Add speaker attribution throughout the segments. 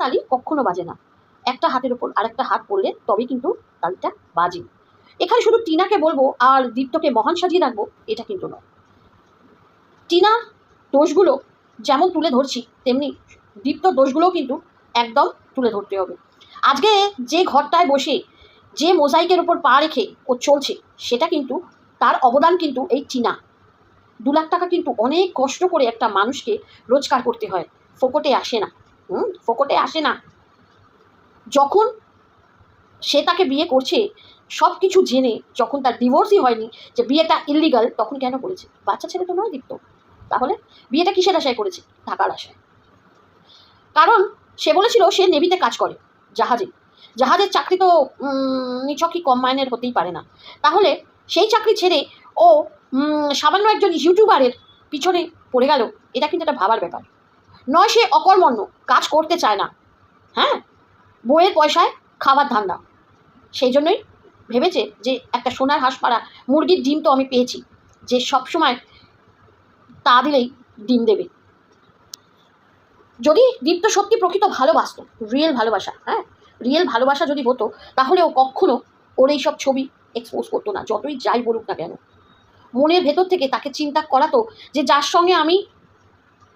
Speaker 1: তালি কখনো বাজে না। একটা হাতের উপর আরেকটা হাত পড়লে তবে কিন্তু তালিটা বাজে। এখানে শুধু টিনাকে বলব, আর দীপ্তকে মহান সাজিয়ে রাখব, এটা কিন্তু নয়। টিনার দোষগুলো যেমন তুলে ধরছি, তেমনি দীপ্তর দোষগুলোও কিন্তু একদম তুলে ধরতে হবে। আজকে যে ঘরটায় বসে যে মোজাইকের উপর পা রেখে ও চলছে, সেটা কিন্তু তার অবদান কিন্তু এই টিনা। দু লাখ টাকা কিন্তু অনেক কষ্ট করে একটা মানুষকে রোজগার করতে হয়, ফোকটে আসে না। ফোকটে আসে না। যখন সে তাকে বিয়ে করছে সব কিছু জেনে, যখন তার ডিভোর্সই হয়নি, যে বিয়েটা ইলিগাল তখন কেন করেছে? বাচ্চা ছেলে তো নয় দীপ্ত। তাহলে বিয়েটা কিসের আশায় করেছে? টাকার আশায়। কারণ সে বলেছিল সে নেভিতে কাজ করে, জাহাজে। জাহাজের চাকরি তো নিছকই কম মাইনের হতেই পারে না। তাহলে সেই চাকরি ছেড়ে ও সামান্য একজন ইউটিউবারের পিছনে পড়ে গেল, এটা কিন্তু একটা ভাবার ব্যাপার। নয় সে অকর্মণ্য, কাজ করতে চায় না। হ্যাঁ? বইয়ের পয়সায় খাবার ধান্দা। সেই জন্যই ভেবেছে যে একটা সোনার হাঁস পাড়া মুরগির ডিম তো আমি পেয়েছি, যে সব সময় তা দিলেই ডিম দেবে। যদি দীপ্ত সত্যি প্রকৃত ভালোবাসতো রিয়েল ভালোবাসা হ্যাঁ? রিয়েল ভালোবাসা যদি হতো, তাহলে ও কখনো ওর এইসব ছবি এক্সপোজ করতো না, যতই যাই বলুক না কেন। মনের ভেতর থেকে তাকে চিন্তা করাতো যে যার সঙ্গে আমি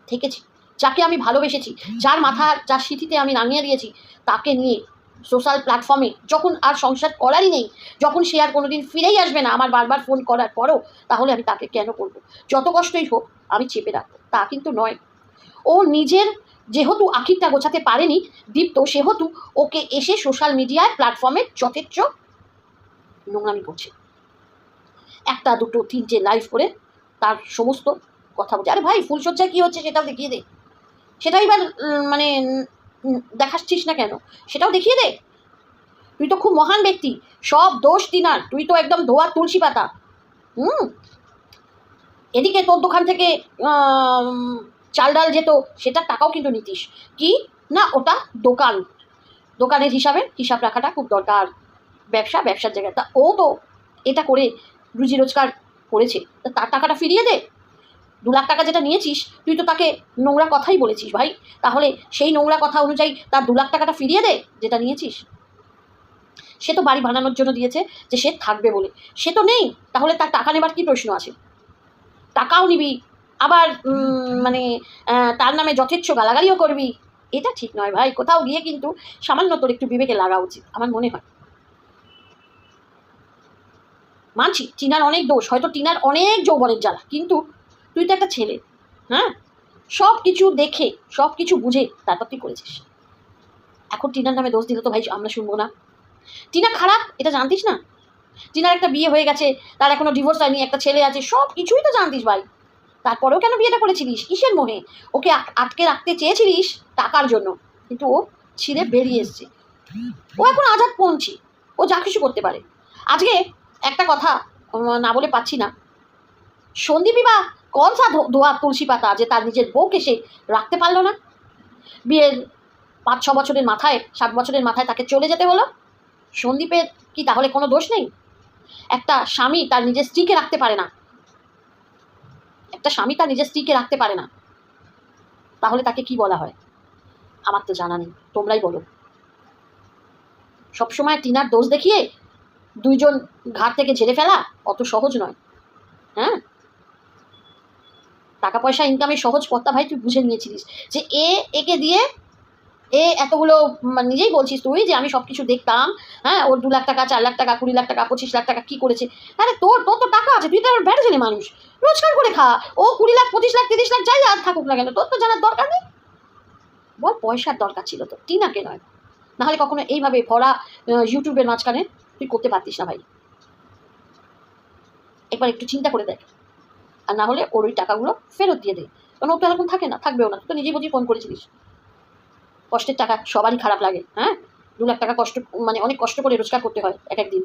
Speaker 1: থেকেছি। যাকে আমি ভালোবেসেছি, যার মাথা যার স্মৃতিতে আমি নামিয়ে দিয়েছি, তাকে নিয়ে সোশ্যাল প্ল্যাটফর্মে যখন আর সংসার করারই নেই, যখন সে আর কোনোদিন ফিরেই আসবে না আমার বারবার ফোন করার পরও, তাহলে আমি তাকে কেন করব? যত কষ্টই হোক, আমি চেপে রাখব। তা কিন্তু নয়। ও নিজের যেহেতু আখিরটা গোছাতে পারেনি, দীপ্ত সেহেতু ওকে এসে সোশ্যাল মিডিয়ায় প্ল্যাটফর্মে যথেচ্ছ নোংরামি করছে। একটা, দুটো, তিনটে লাইভ করে তার সমস্ত কথা বলছে। আরে ভাই ফুলসজ্জায় কী হচ্ছে সেটাও দেখিয়ে দে। সেটাও এবার মানে দেখাচ্ছিস না কেন? সেটাও দেখিয়ে দে। তুই তো খুব মহান ব্যক্তি। সব দোষ তিনার তুই তো একদম ধোয়া তুলসী পাতা। হুম? এদিকে তোর দোকান থেকে চাল ডাল যেত সেটার টাকাও কিন্তু নিতিস। কি? না, ওটা দোকান। দোকানের হিসাবে হিসাব রাখাটা খুব দরকার। ব্যবসা, ব্যবসার জায়গায়। তা ও তো এটা করে রুজি রোজগার করেছে। তা তার টাকাটা ফিরিয়ে দে। দু লাখ টাকা যেটা নিয়েছিস, তুই তো তাকে নোংরা কথাই বলেছিস ভাই। তাহলে সেই নোংরা কথা অনুযায়ী তার দু লাখ টাকাটা ফিরিয়ে দে, যেটা নিয়েছিস। সে তো বাড়ি বানানোর জন্য দিয়েছে যে সে থাকবে বলে। সে তো নেই, তাহলে তার টাকা নেবার কী প্রশ্ন আছে? টাকাও নিবি, আবার মানে তার নামে যথেচ্ছ গালাগালিও করবি। এটা ঠিক নয় ভাই, কোথাও গিয়ে কিন্তু সামান্য তোর একটু বিবেকে লাগা উচিত, আমার মনে হয়। মানছি, টিনার অনেক দোষ, হয়তো টিনার অনেক যৌবনের জ্বালা, কিন্তু তুই তো একটা ছেলে হ্যাঁ? সব কিছু দেখে সব কিছু বুঝে তারপর তুই করেছিস। এখন টিনার নামে দোষ দিলে তো ভাই আমরা শুনব না। টিনা খারাপ, এটা জানতিস না? টিনার একটা বিয়ে হয়ে গেছে, তার এখনও ডিভোর্স হয়নি, একটা ছেলে আছে সব কিছুই তো জানতিস ভাই। তারপরেও কেন বিয়েটা করেছিলিস? কিসের মোহে? ওকে আটকে রাখতে চেয়েছিলিস টাকার জন্য, কিন্তু ও ছিঁড়ে বেরিয়ে এসছে। ও এখন আজাদ পৌঁছি ও যা কিছু করতে পারে। আজকে একটা কথা না বলে পাচ্ছি না। সন্দীপই বা কন সা ধোয়া তুলসী পাতা যে তার নিজের বউকে সে রাখতে পারল না? বিয়ের পাঁচ, ছ বছরের মাথায়, সাত বছরের মাথায় তাকে চলে যেতে হলো? সন্দীপের কি তাহলে কোনো দোষ নেই? একটা স্বামী তার নিজের স্ত্রীকে রাখতে পারে না। একটা স্বামী তার নিজের স্ত্রীকে রাখতে পারে না। তাহলে তাকে কি বলা হয়? আমার তো জানা নেই, তোমরাই বলো। সবসময় টিনার দোষ দেখিয়ে দুইজন ঘাট থেকে ঝেড়ে ফেলা অত সহজ নয়। হ্যাঁ? টাকা পয়সা ইনকামের সহজ পথটা ভাই তুই বুঝে নিয়েছিলিস। যে এ, একে দিয়ে এ এতগুলো মানে নিজেই বলছিস তুই যে আমি সব কিছু দেখতাম হ্যাঁ ওর দু লাখ টাকা, চার লাখ টাকা, কুড়ি লাখ টাকা, পঁচিশ লাখ টাকা কী করেছে? আরে তোর তোর তো টাকা আছে, তুই তো আবার ব্যাটা মানুষ। রোজগার করে খা। ও কুড়ি লাখ, পঁচিশ লাখ, তিরিশ লাখ, যাই আর থাকুক না কেন, তোর তো জানার দরকার নেই। বল পয়সার দরকার ছিল তো টিনাকে নয়। নাহলে কখনো এইভাবে ভরা ইউটিউবের মাঝখানে তুই করতে পারতিস না ভাই। একবার একটু চিন্তা করে দেখ। আর না হলে ওর ওই টাকাগুলো ফেরত দিয়ে দেয় কারণ ও তো এরকম থাকে না, থাকবেও না। তো নিজেই বুঝি ফোন করেছিলিস। কষ্টের টাকা, সবারই খারাপ লাগে হ্যাঁ? দু লাখ টাকা কষ্ট মানে অনেক কষ্ট করে রোজগার করতে হয় এক একদিন